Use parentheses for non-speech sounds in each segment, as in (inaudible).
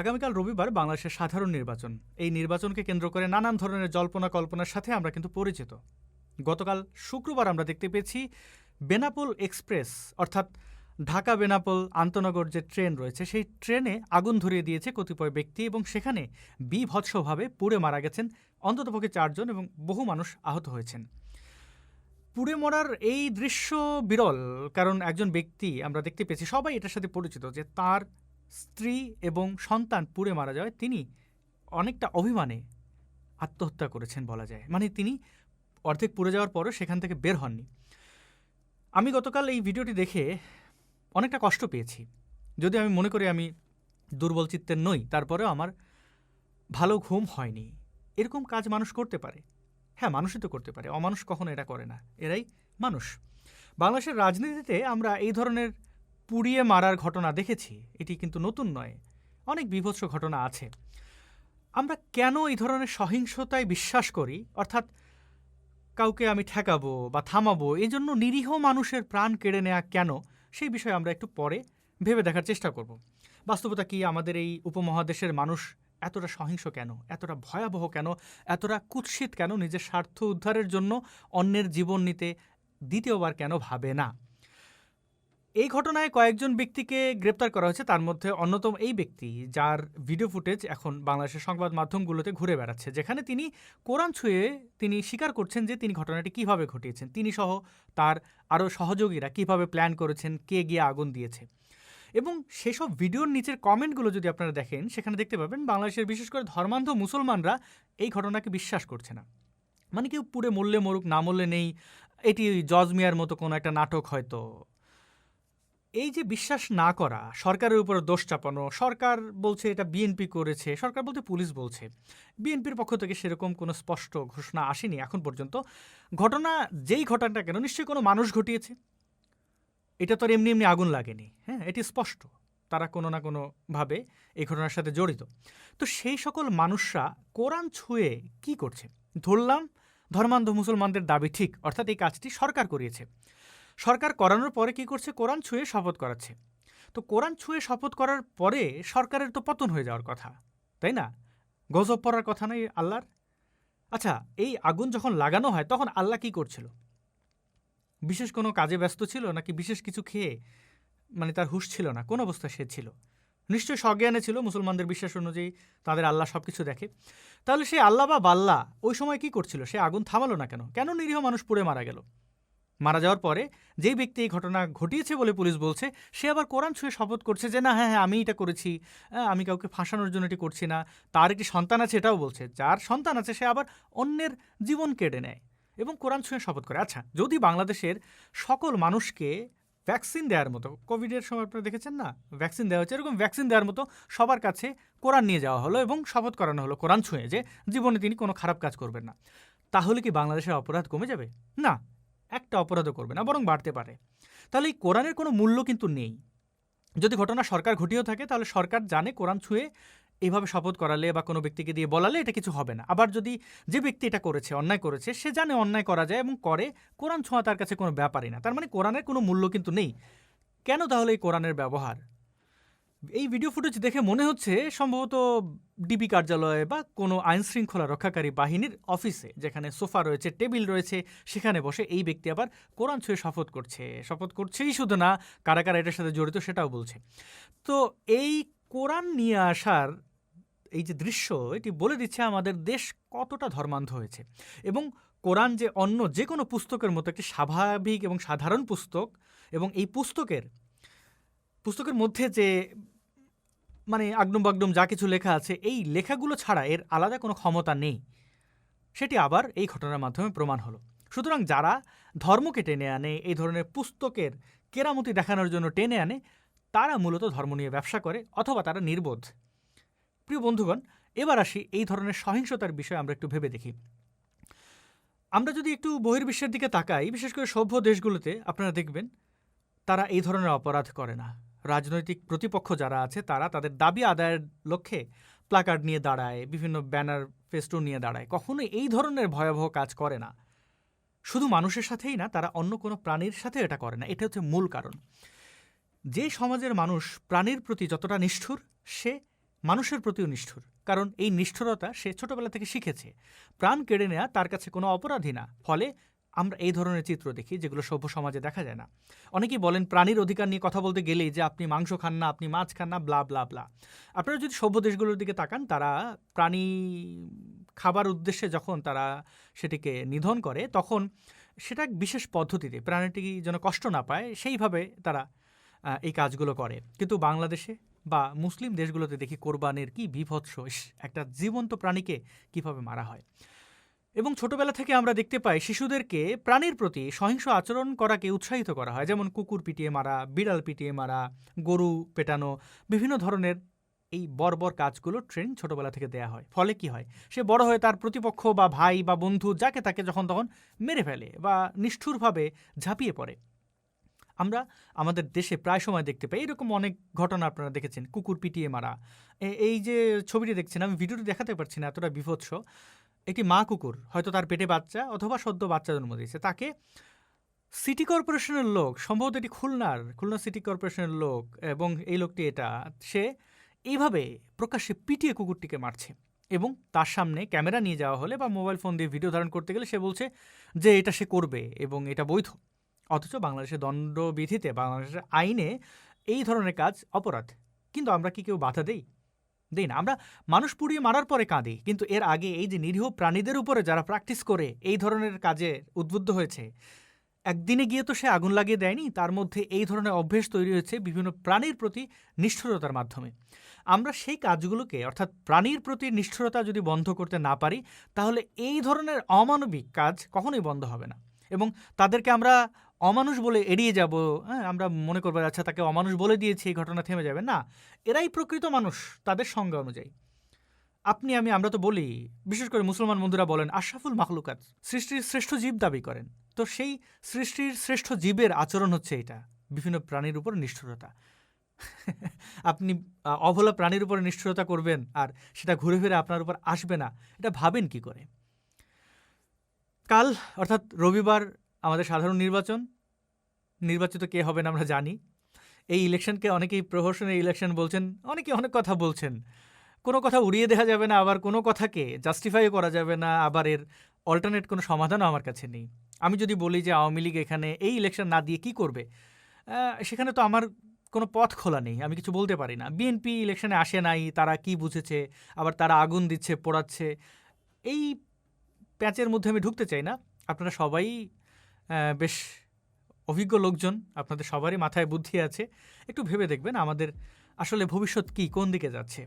আগামীকাল রবিবার বাংলাদেশের সাধারণ নির্বাচন। এই নির্বাচনকে কেন্দ্র করে নানান ধরনের জল্পনা কল্পনার সাথে আমরা কিন্তু পরিচিত। গতকাল শুক্রবার আমরা দেখতে পেয়েছি বেনাপোল এক্সপ্রেস, অর্থাৎ ঢাকা বেনাপোল আন্তনগর যে ট্রেন রয়েছে, সেই ট্রেনে আগুন ধরিয়ে দিয়েছে কতিপয় ব্যক্তি এবং সেখানে বিভৎসভাবে পুড়ে মারা গেছেন অন্ততপক্ষে চারজন এবং বহু মানুষ আহত হয়েছেন। পুড়ে মরার এই দৃশ্য বিরল, কারণ একজন ব্যক্তি আমরা দেখতে পেয়েছি, সবাই এটার সাথে পরিচিত যে তার স্ত্রী এবং সন্তান পুড়ে মারা যাওয়ায় তিনি অনেকটা অভিমানে আত্মহত্যা করেছেন বলা যায়। মানে তিনি অর্ধেক পুড়ে যাওয়ার পরও সেখান থেকে বের হননি। আমি গতকাল এই ভিডিওটি দেখে অনেকটা কষ্ট পেয়েছি। যদি আমি মনে করি আমি দুর্বল চিত্তের নই, তারপরেও আমার ভালো ঘুম হয়নি। এরকম কাজ মানুষ করতে পারে। হ্যাঁ মানুষই তো করতে পারে। অমানুষ কখনো এটা করে না। এরাই মানুষ। বাংলাদেশের রাজনীতিতে আমরা এই ধরনের পুড়িয়ে মারার ঘটনা দেখেছি, এটি কিন্তু নতুন নয়, অনেক বিভৎস ঘটনা আছে। আমরা কেন এই ধরনের সহিংসতায় বিশ্বাস করি? অর্থাৎ কাউকে আমি ঠেকাবো বা থামাবো এই জন্য নিরীহ মানুষের প্রাণ কেড়ে নেওয়া কেন? সেই বিষয়ে আমরা একটু পরে ভেবে দেখার চেষ্টা করব। বাস্তবতা কি আমাদের এই উপমহাদেশের মানুষ এতটা সহিংস কেন? এতটা ভয়াবহ কেন? এতটা কুৎসিত কেন? নিজের স্বার্থ উদ্ধারের জন্য অন্যের জীবন নিতে দ্বিতীয়বার কেন ভাবে না? এই ঘটনায় কয়েকজন ব্যক্তিকে গ্রেপ্তার করা হয়েছে। তার মধ্যে অন্যতম এই ব্যক্তি, যার ভিডিও ফুটেজ এখন বাংলাদেশের সংবাদ মাধ্যমগুলোতে ঘুরে বেড়াচ্ছে, যেখানে তিনি কোরআন ছুঁয়ে তিনি স্বীকার করছেন যে তিনি ঘটনাটি কীভাবে ঘটিয়েছেন। তিনি সহ তার আরও সহযোগীরা কীভাবে প্ল্যান করেছেন, কে গিয়ে আগুন দিয়েছে। এবং সেসব ভিডিওর নিচের কমেন্টগুলো যদি আপনারা দেখেন, সেখানে দেখতে পাবেন বাংলাদেশের বিশেষ করে ধর্মান্ধ মুসলমানরা এই ঘটনাকে বিশ্বাস করছে না। মানে কেউ পুরে মরলে মরুক, না মরলে নেই, এটি জজ মিয়ার মতো কোনো একটা নাটক হয়তো। এই যে বিশ্বাস না করা, সরকারের উপর দোষ চাপানো, সরকার বলছে এটা বিএনপি করেছে, সরকার বলতে পুলিশ বলছে, বিএনপির পক্ষ থেকে সেরকম কোনো স্পষ্ট ঘোষণা আসেনি এখন পর্যন্ত। ঘটনা যেই ঘটনাটা কেন, নিশ্চয়ই কোনো মানুষ ঘটিয়েছে? এটা তো আর এমনি এমনি আগুন লাগেনি হ্যাঁ? এটি স্পষ্ট, তারা কোনো না কোনোভাবে এই ঘটনার সাথে জড়িত। তো সেই সকল মানুষরা কোরআন ছুঁয়ে কি করছে? ধরলাম, ধর্মান্ধ মুসলমানদের দাবি ঠিক, অর্থাৎ এই কাজটি সরকার করিয়েছে। সরকার করানোর পরে কি করছে? কোরআন ছুঁয়ে শপথ করাচ্ছে। তো কোরআন ছুঁয়ে শপথ করার পরে সরকারের তো পতন হয়ে যাওয়ার কথা, তাই না? গজব পড়ার কথা নাই আল্লাহর? আচ্ছা এই আগুন যখন লাগানো হয়, তখন আল্লাহ কি করছিল? বিশেষ কোনো কাজে ব্যস্ত ছিল নাকি বিশেষ কিছু খেয়ে মানে তার হুশ ছিল না? কোন অবস্থা সে ছিল? নিশ্চয়ই সজ্ঞানে ছিল, মুসলমানদের বিশ্বাস অনুযায়ী তাদের আল্লাহ সব কিছু দেখে। তাহলে সে আল্লাহ বা বাল্লা, ওই সময় কি করছিল? সে আগুন থামালো না কেন? কেন নিরীহ মানুষ পুড়ে মারা গেল? মারা যাওয়ার পরে যেই ব্যক্তি এই ঘটনা ঘটিয়েছে বলে পুলিশ বলছে, সে আবার কোরআন ছুঁয়ে শপথ করছে যে, না হ্যাঁ হ্যাঁ আমি এটা করেছি। আমি কাউকে ফাঁসানোর জন্য এটি করছি না। তার একটি সন্তান আছে এটাও বলছে। যার সন্তান আছে, সে আবার অন্যের জীবন কেড়ে নেয় এবং কোরআন ছুঁয়ে শপথ করে। আচ্ছা যদি বাংলাদেশের সকল মানুষকে ভ্যাকসিন দেওয়ার মতো কোভিডের সময় আপনারা দেখেছেন না? ভ্যাকসিন দেওয়া হচ্ছে, এরকম ভ্যাকসিন দেওয়ার মতো সবার কাছে কোরআন নিয়ে যাওয়া হলো এবং শপথ করানো হলো কোরআন ছুঁয়ে যে, জীবনে তিনি কোনো খারাপ কাজ করবেন না। তাহলে কি বাংলাদেশের অপরাধ কমে যাবে? না। একটা অপরাধও করবে না, বরং বাড়তে পারে। তাহলে এই কোরআনের কোনো মূল্য কিন্তু নেই। যদি ঘটনা সরকার ঘটিয়েও থাকে, তাহলে সরকার জানে কোরআন ছুঁয়ে এইভাবে শপথ করালে বা কোনো ব্যক্তিকে দিয়ে বলালে এটা কিছু হবে না। আবার যদি যে ব্যক্তি এটা করেছে, অন্যায় করেছে, সে জানে অন্যায় করা যায় এবং করে, কোরআন ছোঁয়া তার কাছে কোনো ব্যাপারই না। তার মানে কোরআনের কোনো মূল্য কিন্তু নেই। কেন তাহলে এই কোরআনের ব্যবহার? এই ভিডিও ফুটেজ দেখে মনে হচ্ছে সম্ভবত ডিবি কার্যালয়ে বা কোনো আইন শৃঙ্খলা রক্ষাকারী বাহিনীর অফিসে, যেখানে সোফা রয়েছে, টেবিল রয়েছে, সেখানে বসে এই ব্যক্তি আবার কোরআন ছুঁয়ে শপথ করছে। শপথ করছেই শুধু না, কারা কারা এটার সাথে জড়িত সেটাও বলছে। তো এই কোরআন নিয়ে আসার এই যে দৃশ্য, এটি বলে দিচ্ছে আমাদের দেশ কতটা ধর্মান্ধ হয়েছে। এবং কোরআন যে অন্য যে কোনো পুস্তকের মতো একটি স্বাভাবিক এবং সাধারণ পুস্তক, এবং এই পুস্তকের পুস্তকের মধ্যে যে মানে আগডুম বাগডুম যা কিছু লেখা আছে, এই লেখাগুলো ছাড়া এর আলাদা কোনো ক্ষমতা নেই। সেটি আবার এই ঘটনার মাধ্যমে প্রমাণ হলো। সুতরাং যারা ধর্মকে টেনে আনে, এই ধরনের পুস্তকের কেরামতি দেখানোর জন্য টেনে আনে, তারা মূলত ধর্ম নিয়ে ব্যবসা করে অথবা তারা নির্বোধ। প্রিয় বন্ধুগণ, এবার আসি এই ধরনের সহিংসতার বিষয়ে আমরা একটু ভেবে দেখি। আমরা যদি একটু বহির্বিশ্বের দিকে তাকাই, বিশেষ করে সভ্য দেশগুলোতে, আপনারা দেখবেন, তারা এই ধরনের অপরাধ করে না। রাজনৈতিক প্রতিপক্ষ যারা আছে, তারা তাদের দাবি আদায়ের লক্ষ্যে প্লাকার্ড নিয়ে দাঁড়ায়, বিভিন্ন ব্যানার ফেস্টুন নিয়ে দাঁড়ায়। কখনো এই ধরনের ভয়াবহ কাজ করে না। শুধু মানুষের সাথেই না, তারা অন্য কোনো প্রাণীর সাথে এটা করে না। এটা হচ্ছে মূল কারণ। যে সমাজের মানুষ প্রাণীর প্রতি যতটা নিষ্ঠুর, সে মানুষের প্রতিও নিষ্ঠুর। কারণ এই নিষ্ঠুরতা সে ছোটবেলা থেকে শিখেছে। প্রাণ কেড়ে নেওয়া তার কাছে কোনো অপরাধী না। ফলে আমরা এই ধরনের চিত্র দেখি যেগুলো সভ্য সমাজে দেখা যায় না। অনেকেই বলেন প্রাণীর অধিকার নিয়ে কথা বলতে গেলেই যে আপনি মাংস খান না, আপনি মাছ খান না ব্লা ব্লা ব্লা আপনারা যদি সভ্য দেশগুলোর দিকে তাকান, তারা প্রাণী খাবার উদ্দেশ্যে যখন তারা সেটিকে নিধন করে, তখন সেটা এক বিশেষ পদ্ধতিতে প্রাণীটি যেন কষ্ট না পায়, সেইভাবে তারা এই কাজগুলো করে। কিন্তু বাংলাদেশে বা মুসলিম দেশগুলোতে দেখি কোরবানির কি বিভৎস একটা জীবন্ত প্রাণীকে কীভাবে মারা হয়। এবং ছোটবেলা থেকে আমরা দেখতে পাই শিশুদেরকে প্রাণীর প্রতি সহিংস আচরণ করাকে উৎসাহিত করা হয়, যেমন কুকুর পিটিয়ে মারা, বিড়াল পিটিয়ে মারা, গরু পেটানো, বিভিন্ন ধরনের এই বর্বর কাজগুলো ট্রেন ছোটবেলা থেকে দেয়া হয়। ফলে কি হয়? সে বড় হয়ে তার প্রতিপক্ষ বা ভাই বা বন্ধু যাকে তাকে যখন তখন মেরে ফেলে বা নিষ্ঠুরভাবে ঝাঁপিয়ে পড়ে। আমরা আমাদের দেশে প্রায় সময় দেখতে পাই এরকম অনেক ঘটনা আপনারা দেখেছেন, কুকুর পিটিয়ে মারা। এই যে ছবিটি দেখছেন, আমি ভিডিওটি দেখাতে পারছি না, এতটা বিভৎস। একটি মা কুকুর, হয়তো তার পেটে বাচ্চা অথবা সদ্য বাচ্চা জন্ম দিয়েছে, তাকে সিটি কর্পোরেশনের লোক, সম্ভবত এটি খুলনার, খুলনা সিটি কর্পোরেশনের লোক এবং এই লোকটি এটা, সে এইভাবে প্রকাশ্যে পিটিয়ে কুকুরটিকে মারছে এবং তার সামনে ক্যামেরা নিয়ে যাওয়া হলে বা মোবাইল ফোন দিয়ে ভিডিও ধারণ করতে গেলে সে বলছে যে এটা সে করবে এবং এটা বৈধ। অথচ বাংলাদেশের দণ্ডবিধিতে, বাংলাদেশের আইনে এই ধরনের কাজ অপরাধ। কিন্তু আমরা কি কেউ বাধা দেই? দেই না, আমরা মানুষ পুড়িয়ে মারার পরে কাঁদি, কিন্তু এর আগে এই যে নিরীহ প্রাণীদের উপরে যারা প্র্যাকটিস করে এই ধরনের কাজে উদ্বুদ্ধ হয়েছে, একদিনে গিয়ে তো সে আগুন লাগিয়ে দেয়নি, তার মধ্যে এই ধরনের অভ্যেস তৈরি হয়েছে বিভিন্ন প্রাণীর প্রতি নিষ্ঠুরতার মাধ্যমে। আমরা সেই কাজগুলোকে, অর্থাৎ প্রাণীর প্রতি নিষ্ঠুরতা যদি বন্ধ করতে না পারি, তাহলে এই ধরনের অমানবিক কাজ কখনোই বন্ধ হবে না। এবং তাদেরকে আমরা অমানুষ বলে এড়িয়ে যাব হ্যাঁ আমরা মনে করব আচ্ছা তাকে অমানুষ বলে দিয়েছি, এই ঘটনা থেমে যাবে। না, এরাই প্রকৃত মানুষ, তাদের সংজ্ঞা অনুযায়ী। আপনি, আমি, আমরা তো বলি, বিশেষ করে মুসলমান বন্ধুরা বলেন, আশরাফুল মাখলুকাত সৃষ্টির শ্রেষ্ঠ জীব দাবি করেন। তো সেই সৃষ্টির শ্রেষ্ঠ জীবের আচরণ হচ্ছে এটা, বিভিন্ন প্রাণীর উপর নিষ্ঠুরতা। (laughs) আপনি অবলা প্রাণীর উপর নিষ্ঠুরতা করবেন আর সেটা ঘুরে ফিরে আপনার উপর আসবে না, এটা ভাবেন কি করে? কাল, অর্থাৎ রবিবার আমাদের সাধারণ নির্বাচন। নির্বাচিত কে হবেন আমরা জানি। এই ইলেকশনকে অনেকেই প্রহসনের ইলেকশন বলছেন অনেকে অনেক কথা বলছেন। কোনো কথা উড়িয়ে দেখা যাবে না, আবার কোনো কথাকে জাস্টিফাই করা যাবে না, আবার এর অল্টারনেট কোনো সমাধানও আমার কাছে নেই। আমি যদি বলি যে আওয়ামী লীগ এখানে এই ইলেকশন না দিয়ে কি করবে সেখানে তো আমার কোনো পথ খোলা নেই, আমি কিছু বলতে পারি না। বিএনপি ইলেকশনে আসে নাই, তারা কি বুঝেছে, আবার তারা আগুন দিচ্ছে, পোড়াচ্ছে, এই প্যাচের মধ্যে আমি ঢুকতে চাই না। আপনারা সবাই বেশ অভিজ্ঞ লোকজন আপনাদের সবারই মাথায় বুদ্ধি আছে। একটু ভেবে দেখবেন আমাদের আসলে ভবিষ্যৎ কি, কোন দিকে যাচ্ছে।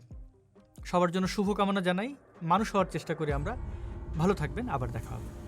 সবার জন্য শুভকামনা জানাই। মানুষ হওয়ার চেষ্টা করি আমরা। ভালো থাকবেন, আবার দেখা হবে।